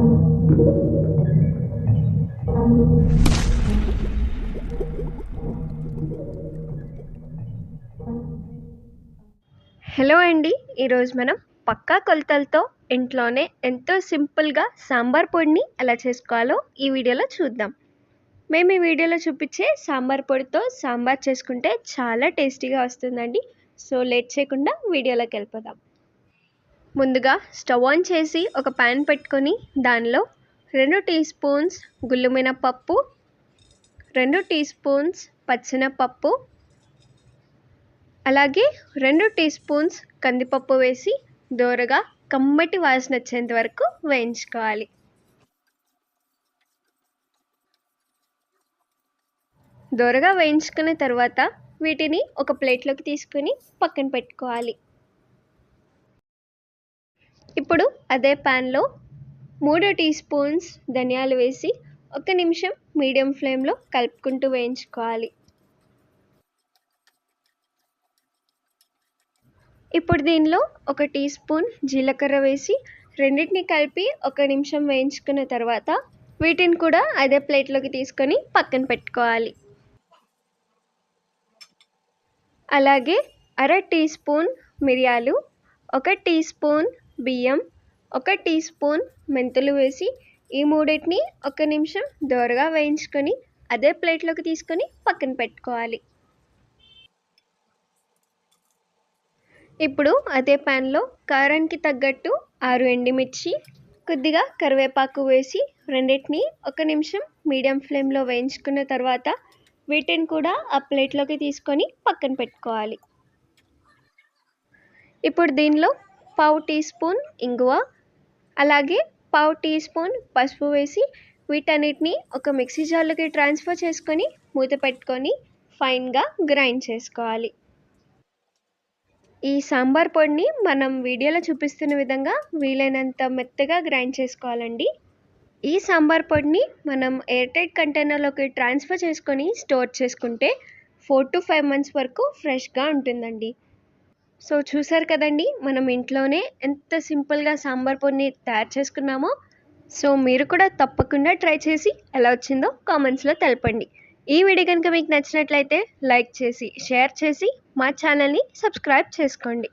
Hello అండి ఈరోజు మనం పక్కా కొలతలతో ఇంట్లోనే ఎంతో సింపుల్గా సాంబార్ పొడిని ఎలా చేసుకోవాలో ఈ వీడియోలో చూద్దాం. మేము ఈ వీడియోలో చూపించే సాంబార్ పొడితో సాంబార్ చేసుకుంటే చాలా టేస్టీగా వస్తుందండి. సో లేట్ చేయకుండా వీడియోలోకి వెళ్ళిపోదాం. ముందుగా స్టవ్ ఆన్ చేసి ఒక ప్యాన్ పెట్టుకొని దానిలో రెండు టీ స్పూన్స్ గుళ్ళు రెండు టీ స్పూన్స్ పచ్చెనపప్పు అలాగే రెండు టీ స్పూన్స్ కందిపప్పు వేసి దోరగా కమ్మటి వాసన వచ్చేంత వరకు వేయించుకోవాలి. దోరగా వేయించుకున్న తర్వాత వీటిని ఒక ప్లేట్లోకి తీసుకుని పక్కన పెట్టుకోవాలి. ఇప్పుడు అదే ప్యాన్లో మూడు టీ స్పూన్స్ ధనియాలు వేసి ఒక నిమిషం మీడియం ఫ్లేమ్లో కలుపుకుంటూ వేయించుకోవాలి. ఇప్పుడు దీనిలో ఒక టీ స్పూన్ జీలకర్ర వేసి రెండింటిని కలిపి ఒక నిమిషం వేయించుకున్న తర్వాత వీటిని కూడా అదే ప్లేట్లోకి తీసుకొని పక్కన పెట్టుకోవాలి. అలాగే అర టీ స్పూన్ మిరియాలు ఒక టీ స్పూన్ బియ్యం ఒక టీ స్పూన్ మెంతులు వేసి ఈ మూడింటిని ఒక నిమిషం దోరగా వేయించుకొని అదే ప్లేట్లోకి తీసుకొని పక్కన పెట్టుకోవాలి. ఇప్పుడు అదే ప్యాన్లో కారానికి తగ్గట్టు ఆరు ఎండిమిర్చి కొద్దిగా కరివేపాకు వేసి రెండింటిని ఒక నిమిషం మీడియం ఫ్లేమ్లో వేయించుకున్న తర్వాత వీటిని కూడా ఆ ప్లేట్లోకి తీసుకొని పక్కన పెట్టుకోవాలి. ఇప్పుడు దీనిలో పావు టీ స్పూన్ ఇంగువ అలాగే పావు టీ స్పూన్ పసుపు వేసి వీటన్నిటిని ఒక మిక్సీ జార్లోకి ట్రాన్స్ఫర్ చేసుకొని మూత పెట్టుకొని ఫైన్గా గ్రైండ్ చేసుకోవాలి. ఈ సాంబార్ పొడిని మనం వీడియోలో చూపిస్తున్న విధంగా వీలైనంత మెత్తగా గ్రైండ్ చేసుకోవాలండి. ఈ సాంబార్ పొడిని మనం ఎయిర్ టైట్ కంటైనర్లోకి ట్రాన్స్ఫర్ చేసుకొని స్టోర్ చేసుకుంటే ఫోర్ టు ఫైవ్ మంత్స్ వరకు ఫ్రెష్గా ఉంటుందండి. సో చూసారు కదండి మనం ఇంట్లోనే ఎంత సింపుల్గా సాంబార్ పొడిని తయారు చేసుకున్నామో. సో మీరు కూడా తప్పకుండా ట్రై చేసి ఎలా వచ్చిందో కామెంట్స్లో తెలపండి. ఈ వీడియో కనుక మీకు నచ్చినట్లయితే లైక్ చేసి షేర్ చేసి మా ఛానల్ని సబ్స్క్రైబ్ చేసుకోండి.